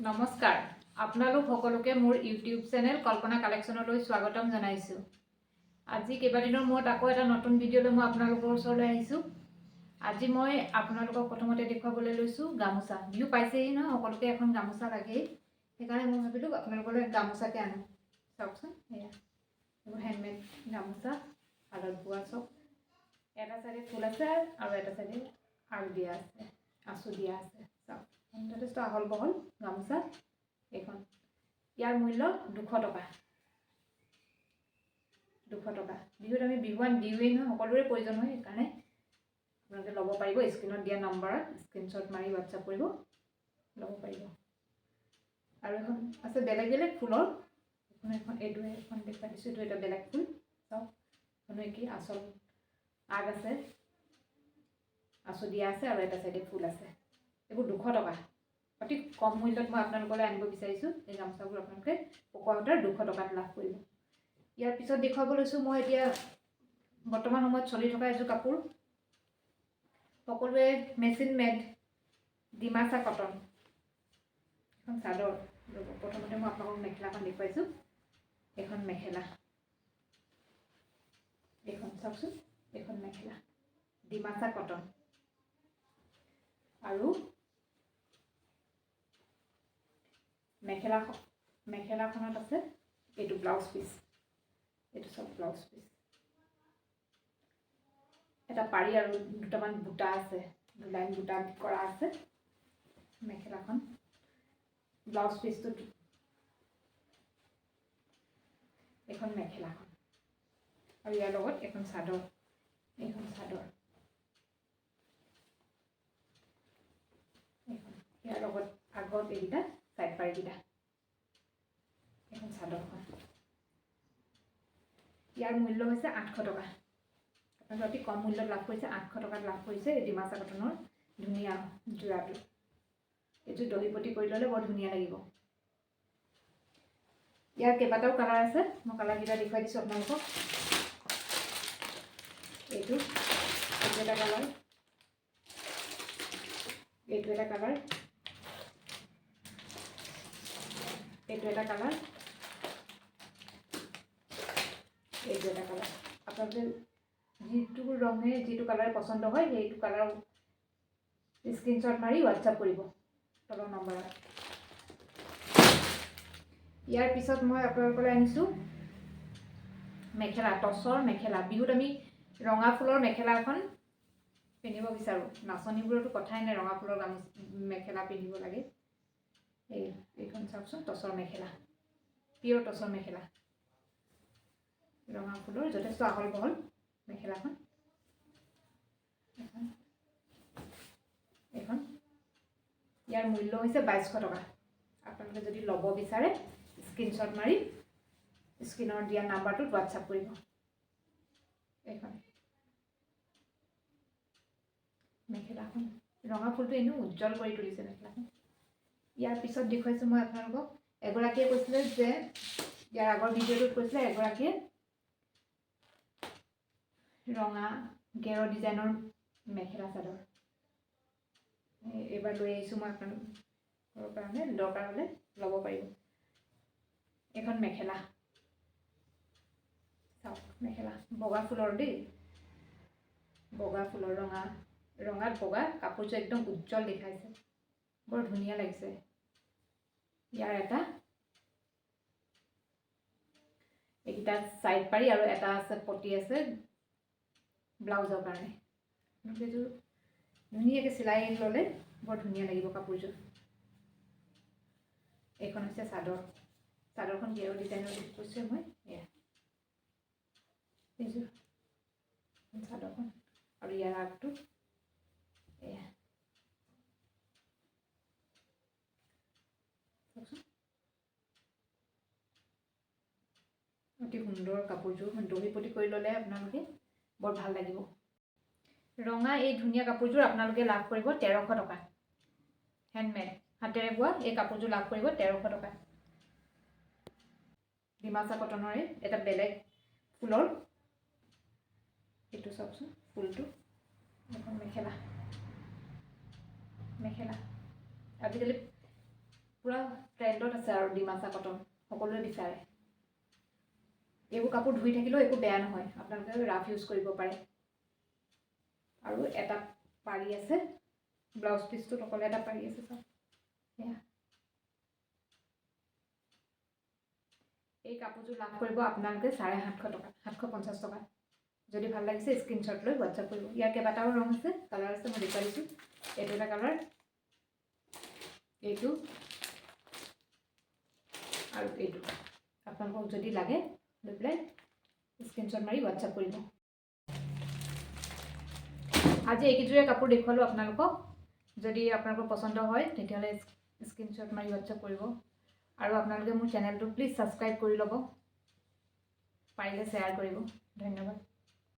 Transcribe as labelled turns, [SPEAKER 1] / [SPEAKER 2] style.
[SPEAKER 1] নমস্কাৰ। আপোনালোক সকলোকে মোৰ ইউটিউব চেনেল কল্পনা কালেকশ্যনলৈ স্বাগতম জনাইছোঁ। আজি কেইবাদিনৰ মূৰত আকৌ এটা নতুন ভিডিঅ'লৈ মই আপোনালোকৰ ওচৰলৈ আহিছোঁ। আজি মই আপোনালোকক প্ৰথমতে দেখুৱাবলৈ লৈছোঁ গামোচা। বিহু পাইছেহি নহয়, সকলোকে এখন গামোচা লাগেই। সেইকাৰণে মই ভাবিলোঁ আপোনালোকলৈ গামোচাকে আনো। চাওকচোন, এয়া। এইবোৰ হেণ্ডমেড গামোচা। শালত বোৱা চব। এটা চাইডে ফুল আছে আৰু এটা চাইডে আগ দিয়া আছে, আঁচু দিয়া আছে। যথেষ্ট আহল বহল গামোচা এইখন। ইয়াৰ মূল্য দুশ টকা। দুশ টকা। বিহুত আমি বিহুৱান দিওঁৱেই নহয় সকলোৰে প্ৰয়োজন হয় সেইকাৰণে আপোনালোকে ল'ব পাৰিব স্ক্ৰীণত দিয়া নম্বৰত স্ক্ৰীণশ্বট মাৰি হোৱাটছআপ কৰিব ল'ব পাৰিব। আৰু এখন আছে বেলেগ বেলেগ ফুলৰ এখন এখন এইটো এখন দেখুৱাই দিছোঁ এইটো এটা বেলেগ ফুল চাওক এখনো কি আচল আগ আছে আঁচু দিয়া আছে আৰু এটা চাইডে ফুল আছে। এইবোৰ দুশ টকা। অতি কম মূল্যত মই আপোনালোকলৈ আনিব বিচাৰিছোঁ এই গামোচাবোৰ আপোনালোকে পকোৱা সূতাৰ দুশ টকাত লাভ কৰিব। ইয়াৰ পিছত দেখুৱাব লৈছোঁ মই এতিয়া বৰ্তমান সময়ত চলি থকা এযোৰ কাপোৰ। সকলোৱে মেচিন মেড ডিমাচা কটন এখন চাদৰ প্ৰথমতে মই আপোনালোকক মেখেলাখন দেখুৱাইছোঁ। এইখন মেখেলা। এইখন চাওকচোন এইখন মেখেলা। ডিমাচা কটন আৰু মেখেলা মেখেলাখনত আছে এইটো ব্লাউজ পিচ। এইটো চব ব্লাউজ পিচ। এটা পাৰি আৰু দুটামান বুটা আছে লাইন বুটা কৰা আছে মেখেলাখন। ব্লাউজ পিচটোত এইখন মেখেলাখন। আৰু ইয়াৰ লগত এখন চাদৰ এইখন চাদৰ। ইয়াৰ লগত আগত এইকেইটা চাইড পাৰিকেইটা এখন চাদৰখন ইয়াৰ মূল্য হৈছে আঠশ টকা। আপোনালোকে অতি কম মূল্যত লাভ কৰিছে, আঠশ টকাত লাভ কৰিছে এই ডিমাচা কটনৰ ধুনীয়া যোৰাটো। এইটো দহিপতি কৰি ল'লে বৰ ধুনীয়া লাগিব। ইয়াৰ কেইবাটাও কালাৰ আছে, মই কালাৰকেইটা দেখুৱাই দিছোঁ আপোনালোকক। এইটো এইটো এটা কালাৰ এইটো এটা কালাৰ এইটো এটা কালাৰ এইটো এটা কালাৰ আপোনালোকে যিটো ৰঙে যিটো কালাৰ পচন্দ হয় সেইটো কালাৰ স্ক্ৰীনশ্বট মাৰি হোৱাটছআপ কৰিব তলৰ নম্বৰত ইয়াৰ পিছত মই আপোনালোকলৈ আনিছোঁ। মেখেলা, টচৰ মেখেলা। বিহুত আমি ৰঙা ফুলৰ মেখেলা এখন পিন্ধিব বিচাৰোঁ। নাচনীবোৰতো কথাই নাই, ৰঙা ফুলৰ গামোচা মেখেলা পিন্ধিব লাগে। এই এইখন চাওকচোন টচৰ মেখেলা। পিয়ৰ টচৰ মেখেলা। ৰঙা ফুলৰ যথেষ্ট আহল বহল মেখেলাখন এইখন ইয়াৰ মূল্য হৈছে বাইছশ টকা। আপোনালোকে যদি ল'ব বিচাৰে স্ক্ৰীনশ্বট মাৰি স্ক্ৰীণৰ দিয়া নাম্বাৰটোত হোৱাটছআপ কৰিব। এইখন। মেখেলাখন। ৰঙা ফুলটো এনেও উজ্জ্বল কৰি তুলিছে মেখেলাখন। ইয়াৰ পিছত দেখুৱাইছোঁ মই আপোনালোকক। এগৰাকীয়ে কৈছিলে যে, ইয়াৰ আগৰ ভিডিঅ'টোত কৈছিলে এগৰাকীয়ে ৰঙা গেৰ ডিজাইনৰ মেখেলা চাদৰ। এইবাৰ লৈ আহিছোঁ মই আপোনালোকৰ কাৰণে, দৰকাৰ হ'লে ল'ব পাৰিব। এইখন মেখেলা। চাওক, মেখেলা, বগা ফুলৰ দেই। বগা ফুলৰ ৰঙা, ৰঙাত বগা কাপোৰযোৰ একদম উজ্জ্বল দেখাইছে। বৰ ধুনীয়া লাগিছে। ইয়াৰ এটা। এইকেইটা ছাইড পাৰি আৰু এটা আছে পতি আছে ব্লাউজৰ কাৰণে। এইযোৰ ধুনীয়াকৈ চিলাই ল'লে বৰ ধুনীয়া লাগিব কাপোৰযোৰ। এইখন হৈছে চাদৰ। চাদৰখন গেৰ ডিজাইনৰ কৈছোঁ মই, এয়া। এইযোৰ। চাদৰখন আৰু ইয়াৰ আগটো। অতি সুন্দৰ কাপোৰযোৰ দহিপতি কৰি ল'লে আপোনালোকে বৰ ভাল লাগিব। ৰঙা এই ধুনীয়া কাপোৰযোৰ আপোনালোকে লাভ কৰিব তেৰশ টকা। হেণ্ডমেড হাতেৰে বোৱা এই কাপোৰযোৰ লাভ কৰিব তেৰশ টকা। ডিমাচা কটনৰে এটা বেলেগ ফুলৰ এইটো চাওকচোন ফুলটো। এখন মেখেলা মেখেলা। আজিকালি পূৰা ট্ৰেণ্ডত আছে আৰু ডিমাচা কটন সকলোৱে বিচাৰে। এইবোৰ কাপোৰ ধুই থাকিলেও একো বেয়া নহয়। আপোনালোকে ৰাফ ইউজ কৰিব পাৰে। আৰু এটা পাৰি আছে। ব্লাউজ পিচটোত অকলে এটা পাৰি আছে চাওক সেয়া। এই কাপোৰযোৰ লাভ কৰিব আপোনালোকে চাৰে সাতশ টকা, সাতশ পঞ্চাছ টকা। যদি ভালো লাগিছে স্ক্ৰীনশ্বট লৈ হোৱাটছআপ কৰিব। ইয়াৰ কেইবাটাও ৰং আছে কালাৰ আছে, মই দেখুৱাই দিছোঁ। এইটো এটা কালাৰ এইটো আৰু এইটো। আপোনালোকক যদি লাগে লৈ পেলাই স্ক্ৰীনশ্বট মাৰি হোৱাটছআপ কৰিব আজি এইকেইযোৰে কাপোৰ দেখুৱালোঁ আপোনালোকক। যদি আপোনালোকৰ পচন্দ হয়, তেতিয়াহ'লে স্ক্ৰীনশ্বট মাৰি হোৱাটছআপ কৰিব। আৰু আপোনালোকে মোৰ চেনেলটো প্লিজ ছাবস্ক্ৰাইব কৰি ল'ব। পাৰিলে শ্বেয়াৰ কৰিব। ধন্যবাদ।